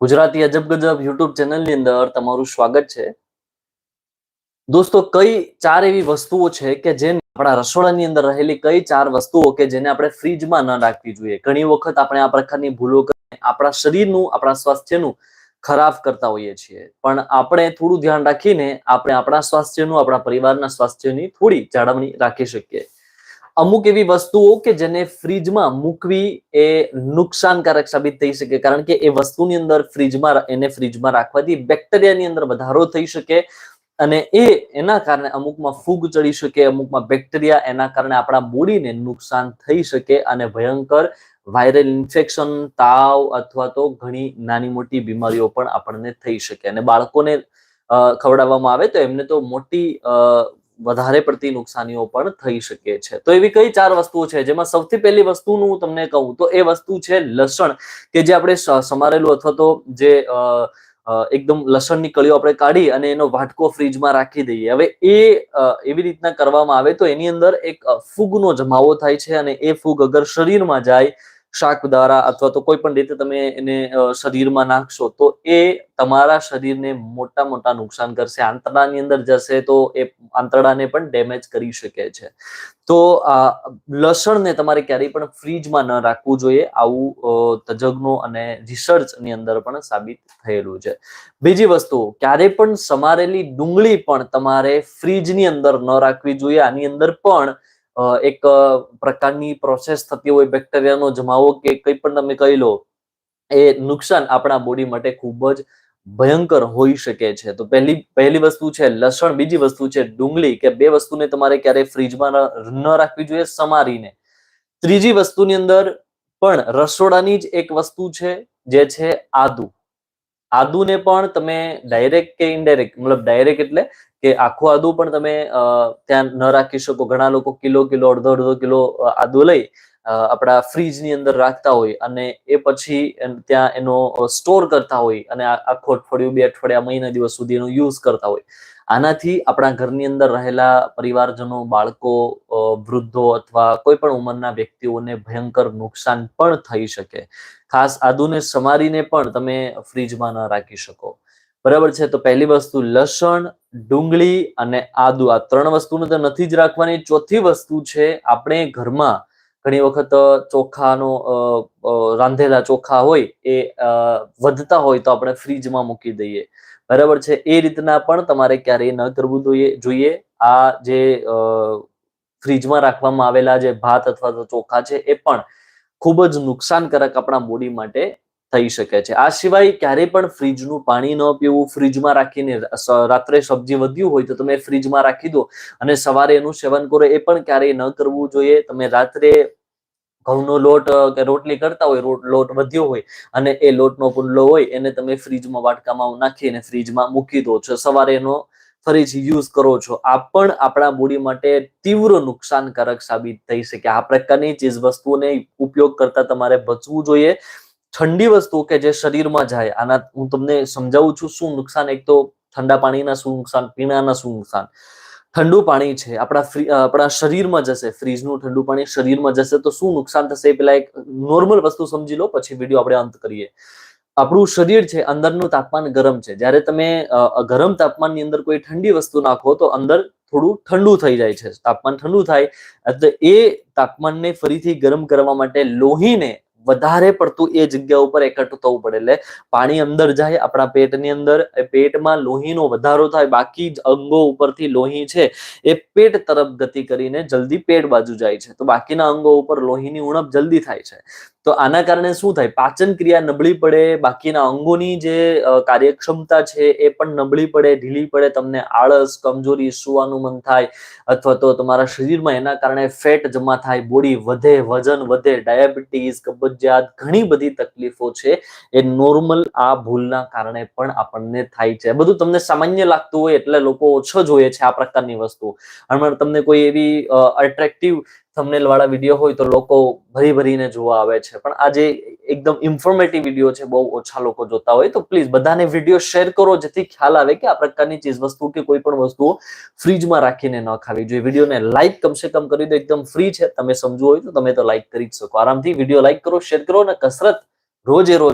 ગુજરાતી અજબ ગજબ યુટ્યુબ ચેનલની અંદર તમારું સ્વાગત છે. દોસ્તો, કઈ ચાર એવી વસ્તુઓ છે કે જે આપણા રસોડાની અંદર રહેલી કઈ ચાર વસ્તુઓ કે જેને આપણે ફ્રીજમાં ન રાખવી જોઈએ? ઘણી વખત આપણે આ પ્રકારની ભૂલો કરીને આપણા શરીરનું, આપણા સ્વાસ્થ્યનું ખરાબ કરતા હોઈએ છીએ. પણ આપણે થોડું ધ્યાન રાખીને આપણે આપણા સ્વાસ્થ્યનું, આપણા પરિવારના સ્વાસ્થ્યની થોડી જાળવણી રાખી શકીએ. અમુક એવી વસ્તુઓ કે જેને ફ્રીજમાં મૂકવી એ નુકસાનકારક સાબિત થઈ શકે. કારણ કે એ વસ્તુની અંદર ફ્રીજમાં એને ફ્રીજમાં રાખવાથી બેક્ટેરિયાની અંદર વધારો થઈ શકે અને એ એના કારણે અમુકમાં ફૂગ ચડી શકે, અમુકમાં બેક્ટેરિયા એના કારણે આપણા બોડીને નુકસાન થઈ શકે અને ભયંકર વાયરલ ઇન્ફેક્શન, તાવ અથવા તો ઘણી નાની મોટી બીમારીઓ પણ આપણને થઈ શકે. અને બાળકોને ખવડાવવામાં આવે તો એમને તો મોટી વધારે પડતી નુકસાનીઓ પણ થઈ શકે છે. તો એવી કઈ ચાર વસ્તુઓ છે? જેમાં સૌથી પહેલી વસ્તુનું હું તમને કહું, તો એ વસ્તુ છે લસણ, કે જે આપણે સમારેલું અથવા તો જે એકદમ લસણની કળીઓ આપણે કાઢી અને એનો વાટકો ફ્રીજમાં રાખી દઈએ. હવે એ એવી રીતના કરવામાં આવે તો એની અંદર એક ફૂગનો જમાવો થાય છે અને એ ફૂગ અગર શરીરમાં જાય શાક દ્વારા અથવા તો કોઈ પણ રીતે તમે એને શરીરમાં નાખશો, તો એ તમારા શરીરને મોટા મોટા નુકસાન કરશે. આંતરડાની અંદર જશે તો એ આંતરડાને પણ ડેમેજ કરી શકે છે. તો લસણને તમારે ક્યારેય પણ ફ્રીજમાં ન રાખવું જોઈએ. આવું તજજ્ઞો અને રિસર્ચની અંદર પણ સાબિત થયેલું છે. બીજી વસ્તુ, ક્યારે પણ સમારેલી ડુંગળી પણ તમારે ફ્રીજની અંદર ન રાખવી જોઈએ. આની અંદર પણ એક પ્રકારની પ્રોસેસ થતી હોય બેક્ટેરિયાનો જમાવો કે કંઈ પણ તમે કહી લો, એ નુકસાન આપણા બોડી માટે ખૂબ જ ભયંકર હોઈ શકે છે. તો પહેલી પહેલી વસ્તુ છે લસણ, બીજી વસ્તુ છે ડુંગળી કે બે વસ્તુને તમારે ક્યારેય ફ્રીજમાં ન રાખવી જોઈએ, સમારીને. ત્રીજી વસ્તુની અંદર પણ રસોડાની જ એક વસ્તુ છે, જે છે આદુ. આદુને પણ તમે ડાયરેક્ટ કે ઇનડાયરેક્ટ મતલબ ડાયરેક્ટ એટલે કે આખું આદુ પણ તમે ત્યાં ન રાખી શકો. ઘણા લોકો કિલો કિલો, અડધો અડધો કિલો આદુ લઈ આપણા ફ્રીજની અંદર રાખતા હોય અને એ પછી ત્યાં એનો સ્ટોર કરતા હોય અને આખું અઠવાડિયું, બે અઠવાડિયા, મહિના, દિવસ સુધી એનો યુઝ કરતા હોય. આનાથી આપણા ઘરની અંદર રહેલા પરિવારજનો, બાળકો વૃદ્ધો અથવા કોઈ પણ ઉંમરના વ્યક્તિઓને ભયંકર નુકસાન પણ થઈ શકે. ખાસ આદુને સમારીને પણ તમે ફ્રીજમાં ન રાખી શકો. બરાબર છે? તો પહેલી વસ્તુ લસણ, ડુંગળી અને આદુ. આ ત્રણ વસ્તુને તો નથી જ રાખવાની. ચોથી વસ્તુ છે આપણે ઘરમાં ઘણી વખત ચોખાનો રાંધેલા ચોખા હોય એ વધતા હોય તો આપણે ફ્રીજમાં મૂકી દઈએ. બરાબર છે? એ રીતના પણ તમારે ક્યારેય ન કરવું જોઈએ જોઈએ. આ જે ફ્રીજમાં રાખવામાં આવેલા જે ભાત અથવા તો ચોખા છે, એ પણ ખૂબ જ નુકસાનકારક આપણા બોડી માટે થઈ શકે છે. આ સિવાય ક્યારેય પણ ફ્રીજનું પાણી ન પીવું, ફ્રીજમાં રાખીને રાત્રે સબ્જી વધ્યું હોય તો તમે ફ્રીજમાં રાખી દો અને સવારે એનું સેવન કરો, એ પણ ક્યારેય ન કરવું જોઈએ. તમે રાત્રે ઘઉંનો લોટ કે રોટલી કરતા હોય લોટ વધ્યો હોય અને એ લોટનો પુડલો હોય, એને તમે ફ્રીજમાં વાટકામાં નાખીને ફ્રીજમાં મૂકી દો છો. સવારે એનો ફરીથી યુઝ કરો છો. આ પણ આપણા બોડી માટે તીવ્ર નુકસાનકારક સાબિત થઈ શકે. આ પ્રકારની ચીજ વસ્તુઓને ઉપયોગ કરતા તમારે બચવું જોઈએ. ઠંડી વસ્તુ કે જે શરીરમાં જાય, આના હું તમને સમજાવું છું શું નુકસાન. એક તો ઠંડા પાણીના શું નુકસાન, પીણાના શું નુકસાન. ઠંડુ પાણી છે, આપણા ફ્રી- આપણા શરીરમાં જશે ફ્રીજનું ઠંડુ પાણી શરીરમાં જશે, તો શું નુકસાન થશે પેલા એક નોર્મલ વસ્તુ સમજી લો, પછી વીડિયો આપણે અંત કરીએ. આપણું શરીર છે, અંદરનું તાપમાન ગરમ છે. જ્યારે તમે ગરમ તાપમાનની અંદર કોઈ ઠંડી વસ્તુ નાખો, તો અંદર થોડું ઠંડુ થઈ જાય છે. તાપમાન ઠંડુ થાય, એટલે એ તાપમાનને ફરીથી ગરમ કરવા માટે લોહીને વધારે પડતું એ જગ્યા ઉપર એકઠું થવું પડે. એટલે પાણી અંદર જાય, આપણા પેટની અંદર પેટમાં લોહીનો વધારો થાય, બાકી જ અંગો ઉપરથી લોહી છે, એ પેટ તરફ ગતિ કરીને જલ્દી પેટ બાજુ જાય છે. તો બાકીના અંગો ઉપર લોહીની ઉણપ જલ્દી થાય છે. તો આના કારણે શું થાય? પાચન ક્રિયા નબળી પડે, બાકીના અંગોની જે કાર્યક્ષમતા છે એ પણ નબળી પડે, ઢીલી પડે, તમને આળસ, કમજોરી, સુવાનું મન થાય, અથવા તો તમારા શરીરમાં એના કારણે ફેટ જમા થાય, બોડી વધે, વજન વધે, ડાયાબિટીસ, કબજિયાત ઘણી બધી તકલીફો છે એ નોર્મલ આ ભૂલના કારણે પણ આપણને થાય છે. બધું તમને સામાન્ય લાગતું હોય એટલે લોકો ઓછો જોઈએ છે આ પ્રકારની વસ્તુ હમણાં તમને કોઈ એવી અટ્રેક્ટિવ થંબનેલ વાળા વીડિયો હોય તો લોકો ભરી ભરીને જોવા આવે છે. પણ આ જે એકદમ ઇન્ફોર્મેટિવ વીડિયો છે, બહુ ઓછા લોકો જોતા હોય. તો પ્લીઝ બધાને વીડિયો શેર કરો, જેથી ખ્યાલ આવે કે આ પ્રકારની ચીજ વસ્તુ કે કોઈ પણ વસ્તુઓ ફ્રીજમાં રાખીને ન ખાવી જોઈએ. વિડીયોને લાઈક કમસે કમ કરી દો, એકદમ ફ્રી છે. તમે સમજવું હોય તો તમે તો લાઈક કરી જ શકો. આરામથી વીડિયો લાઈક કરો શેર કરો અને કસરત રોજે રોજ